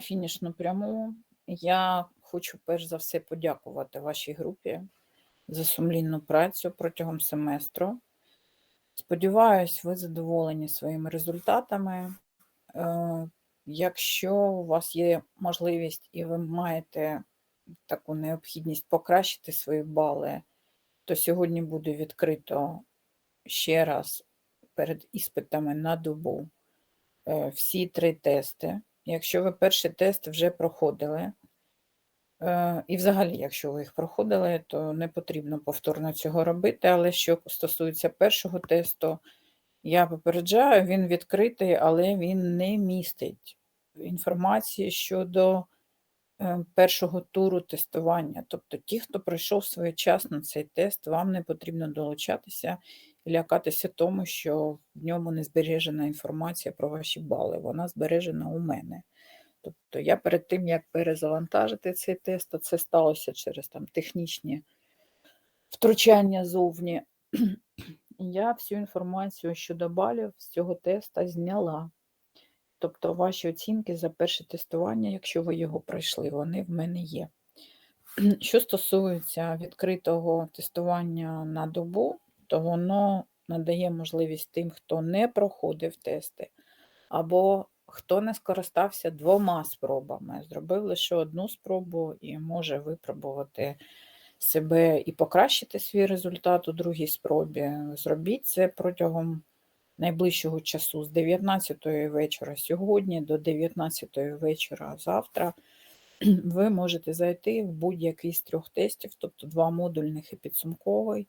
фінішну пряму. Я хочу перш за все подякувати вашій групі за сумлінну працю протягом семестру. Сподіваюсь, ви задоволені своїми результатами. Е, Якщо у вас є можливість і ви маєте таку необхідність покращити свої бали, то сьогодні буде відкрито ще раз перед іспитами на добу е, всі три тести. Якщо ви перший тест вже проходили, е, і взагалі, якщо ви їх проходили, то не потрібно повторно цього робити. Але що стосується першого тесту, я попереджаю, він відкритий, але він не містить інформації щодо е, першого туру тестування. Тобто ті, хто пройшов своєчасно цей тест, вам не потрібно долучатися лякатися тому, що в ньому не збережена інформація про ваші бали. Вона збережена у мене. Тобто я перед тим, як перезавантажити цей тест, а це сталося через там технічні втручання зовні. Я всю інформацію щодо балів з цього теста зняла. Тобто ваші оцінки за перше тестування, якщо ви його пройшли, вони в мене є. Що стосується відкритого тестування на добу, то воно надає можливість тим, хто не проходив тести, або хто не скористався двома спробами, зробив лише одну спробу і може випробувати себе і покращити свій результат у другій спробі. Зробіть це протягом найближчого часу з 19 вечора сьогодні до 19 вечора завтра. Ви можете зайти в будь-який з трьох тестів, тобто два модульних і підсумковий.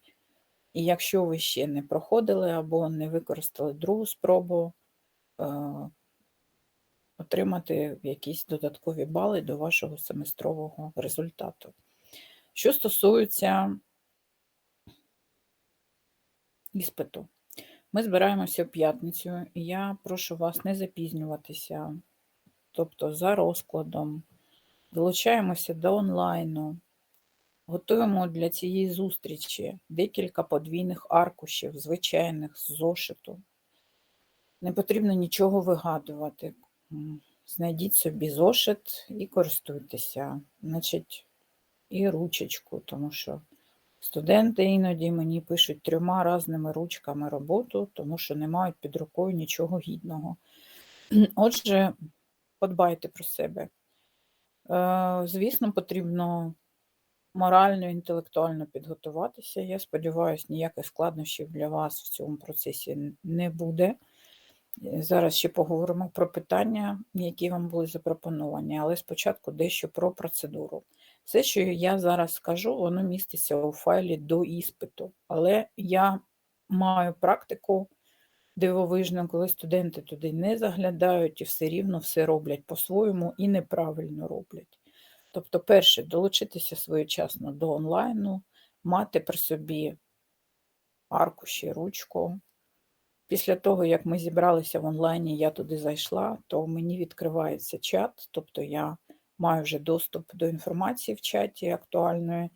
І якщо ви ще не проходили або не використали другу спробу, е, отримати якісь додаткові бали до вашого семестрового результату. Що стосується іспиту, ми збираємося в п'ятницю, і я прошу вас не запізнюватися, тобто за розкладом, долучаємося до онлайну, готуємо для цієї зустрічі декілька подвійних аркушів, звичайних з зошиту. Не потрібно нічого вигадувати. Знайдіть собі зошит і користуйтеся, значить, і ручечку, тому що студенти іноді мені пишуть трьома різними ручками роботу, тому що не мають під рукою нічого гідного. Отже, подбайте про себе. Е, звісно, потрібно морально, інтелектуально підготуватися. Я сподіваюся, ніяких складнощів для вас в цьому процесі не буде. Е, зараз ще поговоримо про питання, які вам були запропоновані, але спочатку дещо про процедуру. Все, що я зараз скажу, воно міститься у файлі до іспиту, але я маю практику дивовижну, коли студенти туди не заглядають і все рівно все роблять по-своєму і неправильно роблять. Тобто, перше, долучитися своєчасно до онлайну, мати при собі аркуші, ручку. Після того, як ми зібралися в онлайні, я туди зайшла, то мені відкривається чат, тобто я маю вже доступ до інформації в чаті актуальної.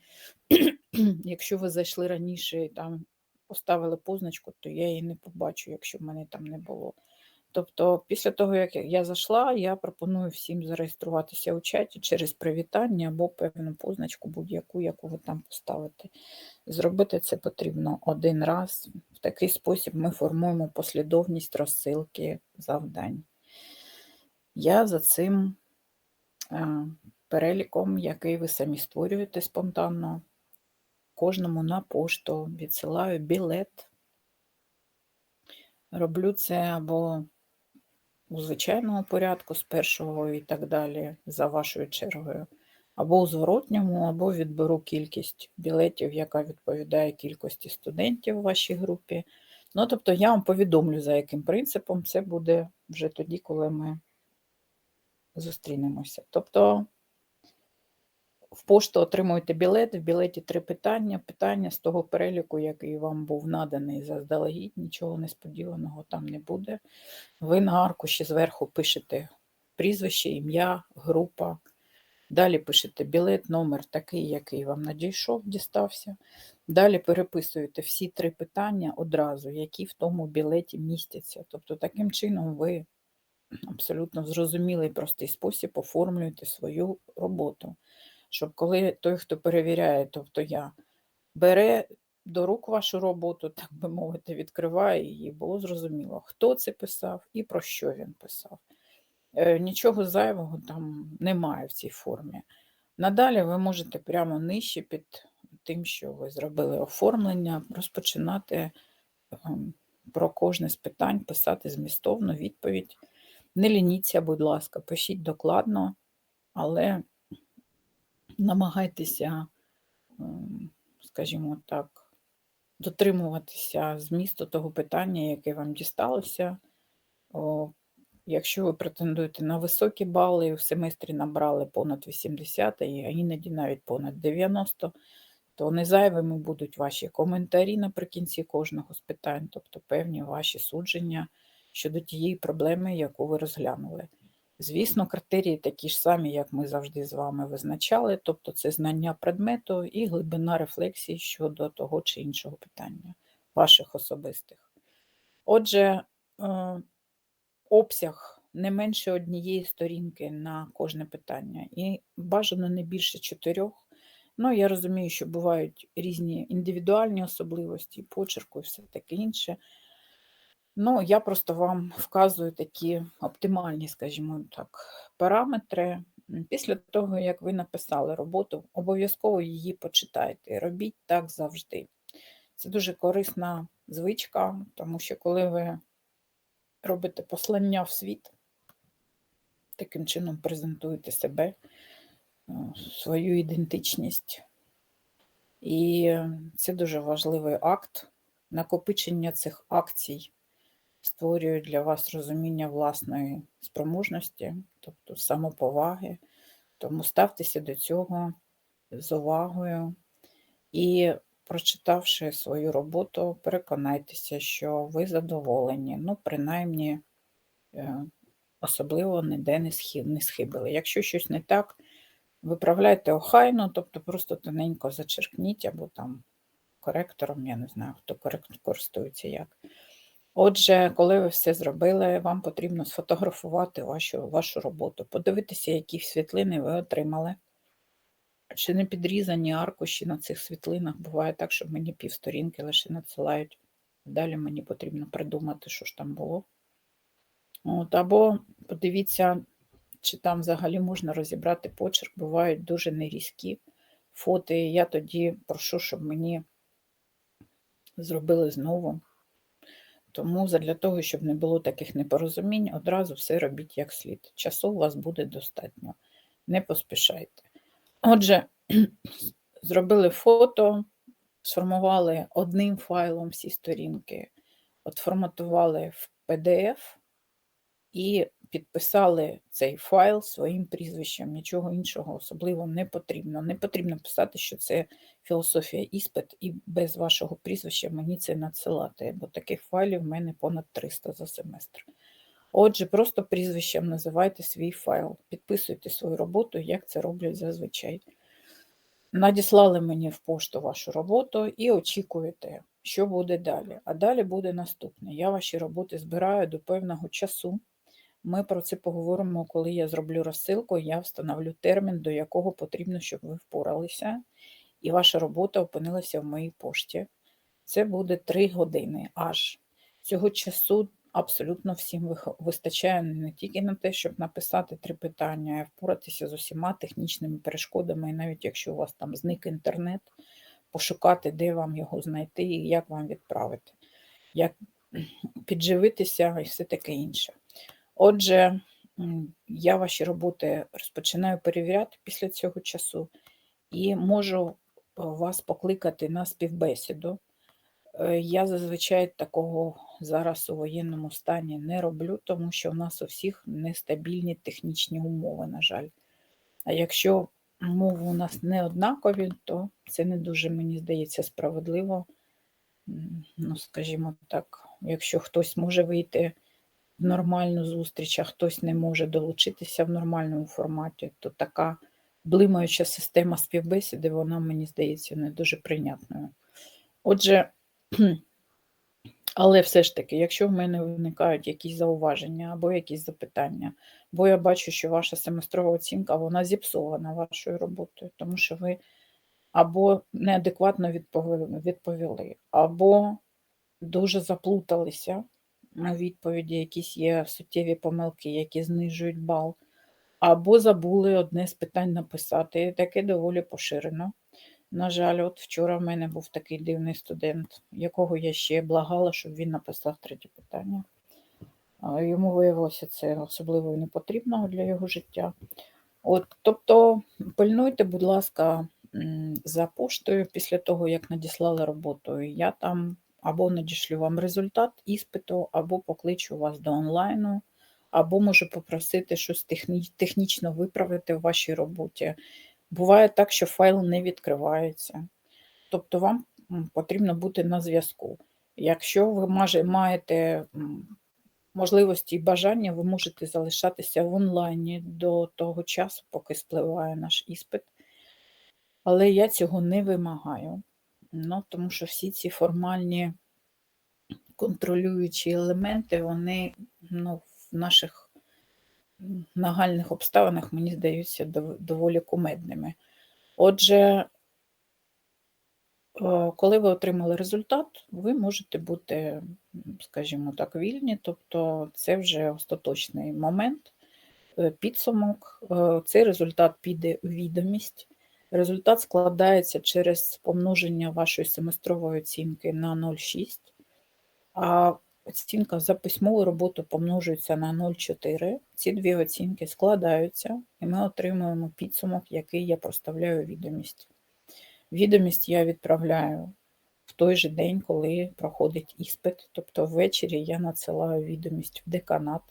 Якщо ви зайшли раніше і там поставили позначку, то я її не побачу, якщо в мене там не було. Тобто, після того, як я зайшла, я пропоную всім зареєструватися у чаті через привітання або певну позначку, будь-яку, яку ви там поставите. Зробити це потрібно один раз. В такий спосіб ми формуємо послідовність розсилки завдань. Я за цим е, переліком, який ви самі створюєте спонтанно, кожному на пошту відсилаю білет. Роблю це або у звичайному порядку з першого і так далі, за вашою чергою, або у зворотньому, або відберу кількість білетів, яка відповідає кількості студентів у вашій групі. Ну, тобто я вам повідомлю, за яким принципом це буде вже тоді, коли ми зустрінемося. Тобто в пошту отримуєте білет, в білеті три питання. Питання з того переліку, який вам був наданий заздалегідь, нічого несподіваного там не буде. Ви на аркуші зверху пишете прізвище, ім'я, група. Далі пишете білет, номер такий, який вам надійшов, дістався. Далі переписуєте всі три питання одразу, які в тому білеті містяться. Тобто, таким чином ви абсолютно зрозумілий простий спосіб оформлюєте свою роботу. Щоб коли той, хто перевіряє, тобто я, бере до рук вашу роботу, так би мовити, відкриває її, було зрозуміло, хто це писав і про що він писав. Е, Нічого зайвого там немає в цій формі. Надалі ви можете прямо нижче під тим, що ви зробили оформлення, розпочинати ем, про кожне з питань, писати змістовну відповідь. Не лініться, будь ласка, пишіть докладно, але намагайтеся, ем, скажімо так, дотримуватися змісту того питання, яке вам дісталося. Якщо ви претендуєте на високі бали, в семестрі набрали понад 80, а іноді навіть понад 90, то не зайвими будуть ваші коментарі наприкінці кожного з питань, тобто певні ваші судження щодо тієї проблеми, яку ви розглянули. Звісно, критерії такі ж самі, як ми завжди з вами визначали, тобто це знання предмету і глибина рефлексії щодо того чи іншого питання, ваших особистих. Отже, е, обсяг не менше однієї сторінки на кожне питання, і бажано не більше чотирьох. Ну, я розумію, що бувають різні індивідуальні особливості, почерку і все таке інше. Ну, я просто вам вказую такі оптимальні, скажімо так, параметри. Після того, як ви написали роботу, обов'язково її почитайте. Робіть так завжди. Це дуже корисна звичка, тому що коли ви робите послання в світ, таким чином презентуєте себе, е, свою ідентичність. І це дуже важливий акт. Накопичення цих акцій створює для вас розуміння власної спроможності, тобто самоповаги. Тому ставтеся до цього з увагою і, прочитавши свою роботу, переконайтеся, що ви задоволені, ну, принаймні, е, особливо ніде не схибили. Якщо щось не так, виправляйте охайно, тобто просто тоненько зачеркніть або там коректором, я не знаю, хто коректор користується як. Отже, коли ви все зробили, вам потрібно сфотографувати вашу вашу роботу, подивитися, які світлини ви отримали. Чи не підрізані аркуші на цих світлинах. Буває так, що мені півсторінки лише надсилають. Далі мені потрібно придумати, що ж там було. От, Або подивіться, чи там взагалі можна розібрати почерк, бувають дуже нерізкі фото. Я тоді прошу, щоб мені зробили знову. Тому для того, щоб не було таких непорозумінь, одразу все робіть як слід. Часу у вас буде достатньо. Не поспішайте. Отже, зробили фото, сформували одним файлом всі сторінки, от в PDF і підписали цей файл своїм прізвищем. Нічого іншого особливо не потрібно. Не потрібно писати, що це філософія іспит, і без вашого прізвища мені це надсилати, бо таких файлів в мене понад 300 за семестр. Отже, просто прізвищем називайте свій файл, підписуйте свою роботу, як це роблять зазвичай. Надіслали мені в пошту вашу роботу і очікуєте, що буде далі. А далі буде наступне. Я ваші роботи збираю до певного часу. Ми про це поговоримо, коли я зроблю розсилку, я встановлю термін, до якого потрібно, щоб ви впоралися, і ваша робота опинилася в моїй пошті. Це буде 3 години аж. Цього часу абсолютно всім вистачає не тільки на те, щоб написати три питання, а впоратися з усіма технічними перешкодами, і навіть якщо у вас там зник інтернет, пошукати, де вам його знайти і як вам відправити, як підживитися і все таке інше. Отже, я ваші роботи розпочинаю перевіряти після цього часу і можу е, вас покликати на співбесіду. Е, я зазвичай такого зараз у воєнному стані не роблю, тому що в нас у всіх нестабільні технічні умови, на жаль. А якщо умови у нас не однакові, то це не дуже, мені здається, справедливо. Ну, скажімо так, якщо хтось може вийти нормальну зустріч, а хтось не може долучитися в нормальному форматі, то така блимаюча система співбесіди, вона, мені здається, не дуже прийнятною. Отже, Але все ж таки, якщо в мене виникають якісь зауваження або якісь запитання, бо я бачу, що ваша семестрова оцінка вона зіпсована вашою роботою, тому що ви або неадекватно відповіли, або дуже заплуталися відповіді, якісь є суттєві помилки, які знижують бал, або забули одне з питань написати. Таке доволі поширено. На жаль, от вчора в мене був такий дивний студент, якого я ще благала, щоб він написав третє питання. Йому виявилося це особливо не потрібного для його життя. От, тобто, пильнуйте, будь ласка, за поштою після того, як надіслали роботу. Я там або надішлю вам результат іспиту, або покличу вас до онлайну, або можу попросити щось техні- технічно виправити в вашій роботі. Буває так, що файл не відкривається. Тобто вам потрібно бути на зв'язку. Якщо ви маєте можливості і бажання, ви можете залишатися в онлайні до того часу, поки спливає наш іспит. Але я цього не вимагаю. Ну, тому що всі ці формальні контролюючі елементи, вони ну, в наших нагальних обставинах, мені здаються, доволі кумедними. Отже, е, коли ви отримали результат, ви можете бути, скажімо так, вільні, тобто це вже остаточний момент, е, підсумок. Е, Цей результат піде у відомість. Результат складається через помноження вашої семестрової оцінки на 0,6, а оцінка за письмову роботу помножується на 0,4. Ці дві оцінки складаються, і ми отримуємо підсумок, який я проставляю у відомість. Відомість я відправляю в той же день, коли проходить іспит, тобто ввечері я надсилаю відомість в деканат.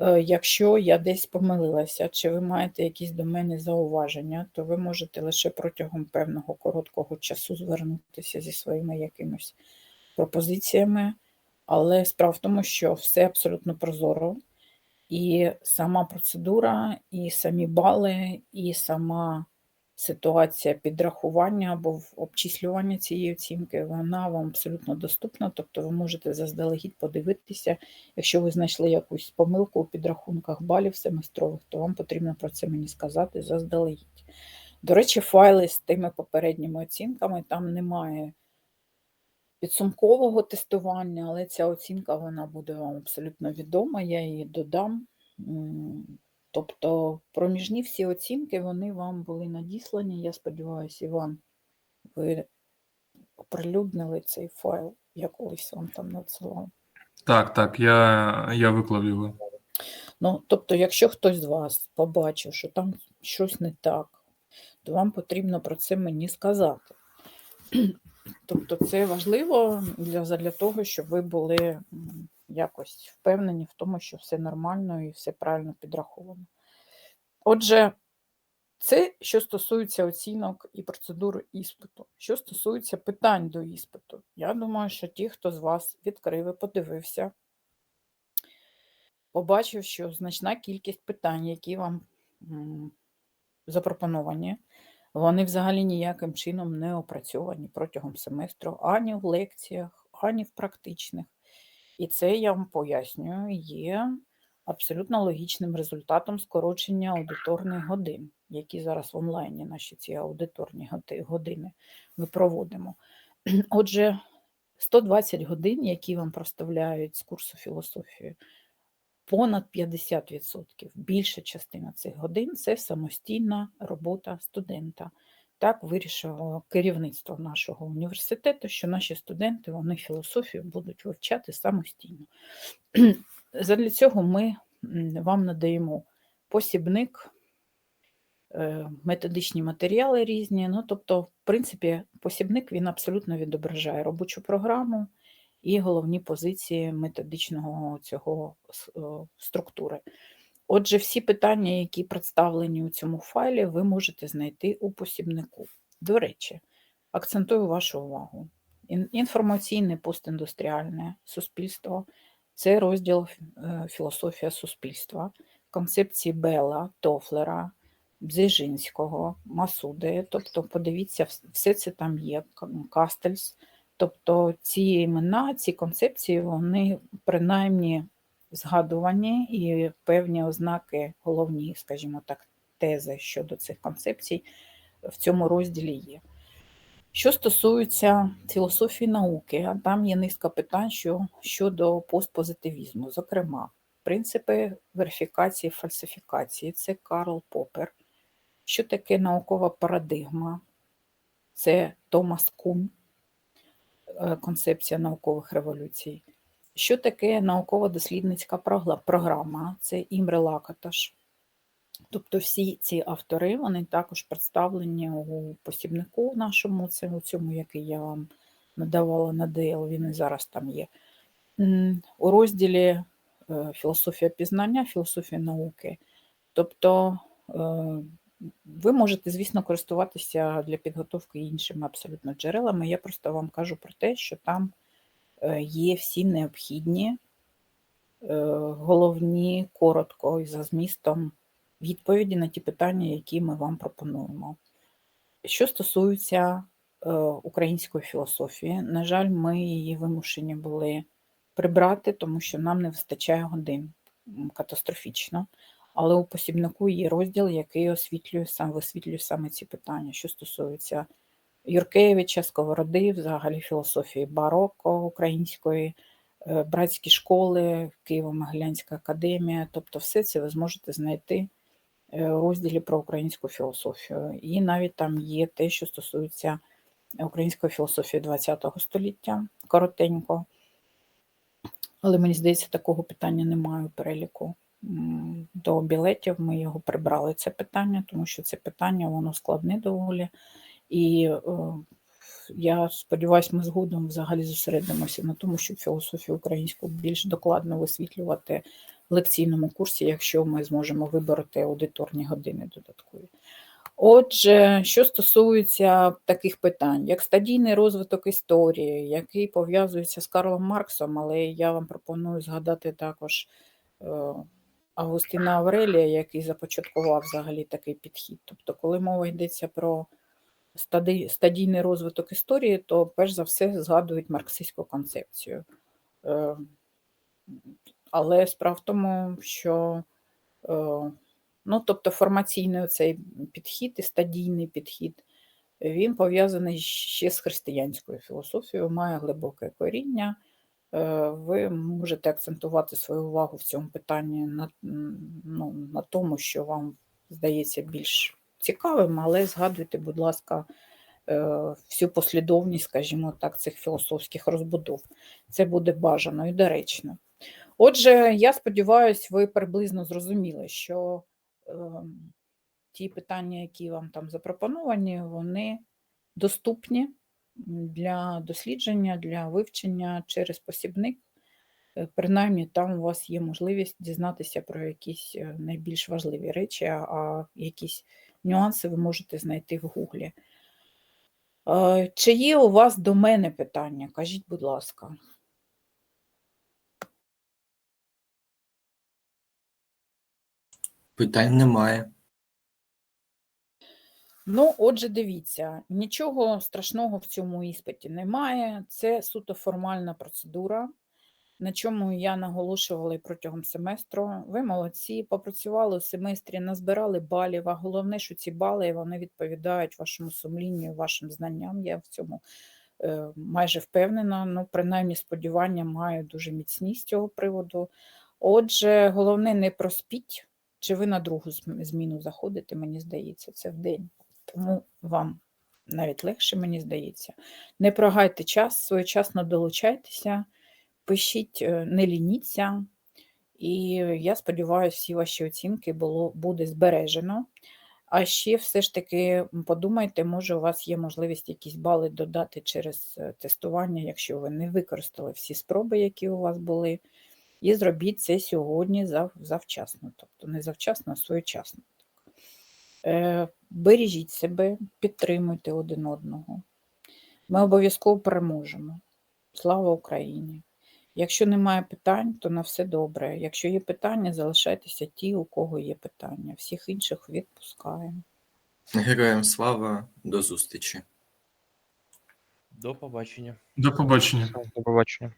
Е, Якщо я десь помилилася, чи ви маєте якісь до мене зауваження, то ви можете лише протягом певного короткого часу звернутися зі своїми якимись пропозиціями. Але справа в тому, що все абсолютно прозоро, і сама процедура, і самі бали, і сама ситуація підрахування або обчислювання цієї оцінки, вона вам абсолютно доступна. Тобто ви можете заздалегідь подивитися, якщо ви знайшли якусь помилку у підрахунках балів семестрових, то вам потрібно про це мені сказати заздалегідь. До речі, файли з тими попередніми оцінками там немає підсумкового тестування, але ця оцінка вона буде вам абсолютно відома, я її додам. Тобто проміжні всі оцінки вони вам були надіслані. Я сподіваюся, Іван, ви оприлюднили цей файл, я колись вам там надсилав. Так, так, я, я виклав його. Ну, тобто, якщо хтось з вас побачив, що там щось не так, то вам потрібно про це мені сказати. Тобто, це важливо для, задля того, щоб ви були якось впевнені в тому, що все нормально і все правильно підраховано. Отже, це що стосується оцінок і процедури іспиту. Що стосується питань до іспиту, я думаю, що ті, хто з вас відкрив і подивився, побачив, що значна кількість питань, які вам запропоновані, вони взагалі ніяким чином не опрацьовані протягом семестру ані в лекціях, ані в практичних. І це я вам пояснюю, є абсолютно логічним результатом скорочення аудиторних годин, які зараз в онлайні наші ці аудиторні години ми проводимо. Отже, 120 годин, які вам проставляють з курсу філософії, понад 50%, більша частина цих годин це самостійна робота студента. Так вирішило керівництво нашого університету, що наші студенти вони філософію будуть вивчати самостійно. Задля цього ми вам надаємо посібник, е, методичні матеріали різні. Ну, тобто, в принципі, посібник він абсолютно відображає робочу програму і головні позиції методичного цього е, структури. Отже, всі питання, які представлені у цьому файлі, ви можете знайти у посібнику. До речі, акцентую вашу увагу. Інформаційне постіндустріальне суспільство це розділ е, філософія суспільства, концепції Белла, Тофлера, Бзежинського, Масуди. Тобто, подивіться, все це там є. Кастельс, Тобто ці імена, ці концепції, вони принаймні згадувані і певні ознаки, головні, скажімо так, тези щодо цих концепцій в цьому розділі є. Що стосується філософії науки, там є низка питань що, щодо постпозитивізму. Зокрема, принципи верифікації, фальсифікації це Карл Поппер. Що таке наукова парадигма? Це Томас Кун, е, концепція наукових революцій. Що таке науково-дослідницька програма? Це Імре Лакаташ. Тобто всі ці автори вони також представлені у посібнику нашому, це у цьому, який я вам надавала на ДЛ, він і зараз там є. У розділі е, філософія пізнання, філософія науки. Тобто е, ви можете, звісно, користуватися для підготовки іншими абсолютно джерелами. Я просто вам кажу про те, що там є всі необхідні, е, головні, коротко і за змістом відповіді на ті питання, які ми вам пропонуємо. Що стосується е, української філософії, на жаль, ми її вимушені були прибрати, тому що нам не вистачає годин катастрофічно. Але у посібнику є розділ, який освітлює сам висвітлює саме ці питання, що стосується Юркевича, Сковороди, взагалі філософії бароко української, е, братські школи, Києво-Могилянська академія. Тобто, все це ви зможете знайти е, у розділі про українську філософію. І навіть там є те, що стосується української філософії ХХ століття, коротенько. Але мені здається, такого питання немає у переліку до білетів. Ми його прибрали, це питання, тому що це питання воно складне доволі. І е, я сподіваюся, ми згодом взагалі зосередимося на тому, щоб філософію українську більш докладно висвітлювати в лекційному курсі, якщо ми зможемо вибороти аудиторні години додаткові. Отже, що стосується таких питань, як стадійний розвиток історії, який пов'язується з Карлом Марксом, але я вам пропоную згадати також е, Августина Аврелія, який започаткував взагалі такий підхід. Тобто, коли мова йдеться про стадійний розвиток історії, то перш за все згадують марксистську концепцію. Е, Але справа в тому, що е, ну, тобто формаційний цей підхід і стадійний підхід, він пов'язаний ще з християнською філософією, має глибоке коріння. Е, Ви можете акцентувати свою увагу в цьому питанні на, ну, на тому, що вам здається більш цікавим, але згадуйте, будь ласка, е, всю послідовність, скажімо так, цих філософських розбудов. Це буде бажано і доречно. Отже, я сподіваюся, ви приблизно зрозуміли, що е, ті питання, які вам там запропоновані, вони доступні для дослідження, для вивчення через посібник. Е, Принаймні, там у вас є можливість дізнатися про якісь найбільш важливі речі, а якісь нюанси ви можете знайти в Гуглі. Е, Чи є у вас до мене питання? Кажіть, будь ласка. Питань немає. Ну, отже, дивіться, нічого страшного в цьому іспиті немає. Це суто формальна процедура, на чому я наголошувала і протягом семестру. Ви молодці, попрацювали у семестрі, назбирали балів, а головне, що ці бали вони відповідають вашому сумлінню, вашим знанням. Я в цьому е, майже впевнена. Ну, принаймні, сподівання маю дуже міцні з цього приводу. Отже, головне, не проспіть, чи ви на другу зміну заходите, мені здається, це в день. Тому вам навіть легше, мені здається. Не прогайте час, своєчасно долучайтеся, пишіть, е, не лініться. І я сподіваюся, всі ваші оцінки було, буде збережено. А ще все ж таки подумайте, може, у вас є можливість якісь бали додати через е, тестування, якщо ви не використали всі спроби, які у вас були. І зробіть це сьогодні зав, завчасно. Тобто не завчасно, а своєчасно. Е, Бережіть себе, підтримуйте один одного. Ми обов'язково переможемо. Слава Україні! Якщо немає питань, то на все добре. Якщо є питання, залишайтеся ті, у кого є питання. Всіх інших відпускаємо. Героям слава, до зустрічі. До побачення. До побачення. До побачення.